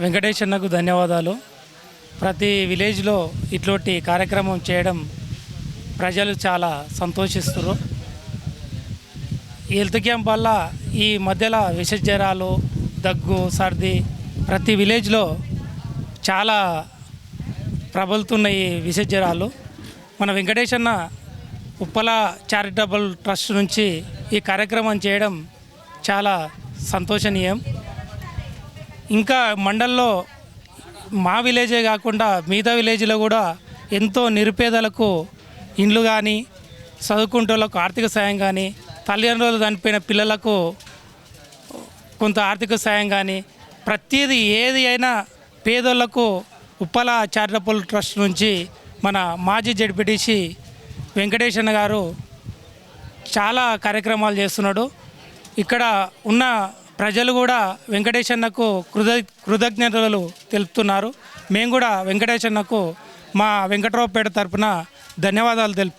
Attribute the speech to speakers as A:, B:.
A: వెంకటేశ్వరకు ధన్యవాదాలు. ప్రతి విలేజ్లో ఇట్లాంటి కార్యక్రమం చేయడం ప్రజలు చాలా సంతోషిస్తారు హెల్త్ క్యాంప్ వల్ల ఈ మధ్యలో విష జ్వరాలు దగ్గు సర్ది ప్రతి విలేజ్లో చాలా ప్రబలుతున్నాయి ఈ జ్వరాలు మన వెంకటేశన్న ఉప్పల చారిటబుల్ ట్రస్ట్ నుంచి ఈ కార్యక్రమం చేయడం చాలా సంతోషనీయం. ఇంకా మండల్లో మా విలేజే కాకుండా మిగతా విలేజ్లో కూడా ఎంతో నిరుపేదలకు ఇండ్లు కానీ చదువుకుంటోళ్ళకు ఆర్థిక సాయం కానీ తల్లిదండ్రులు చనిపోయిన పిల్లలకు కొంత ఆర్థిక సాయం కానీ ప్రతిదీ ఏది అయినా పేదోళ్ళకు ఉప్పల చారిటబుల్ ట్రస్ట్ నుంచి మన మాజీ జడ్పీటీసీ వెంకటేశన్న గారు చాలా కార్యక్రమాలు చేస్తున్నాడు. ఇక్కడ ఉన్న ప్రజలు కూడా వెంకటేశన్నకు కృత కృతజ్ఞతలు తెలుపుతున్నారు. మేము కూడా వెంకటేశన్నకు మా వెంకట్రావుపేట తరపున ధన్యవాదాలు తెలుపుతున్నాం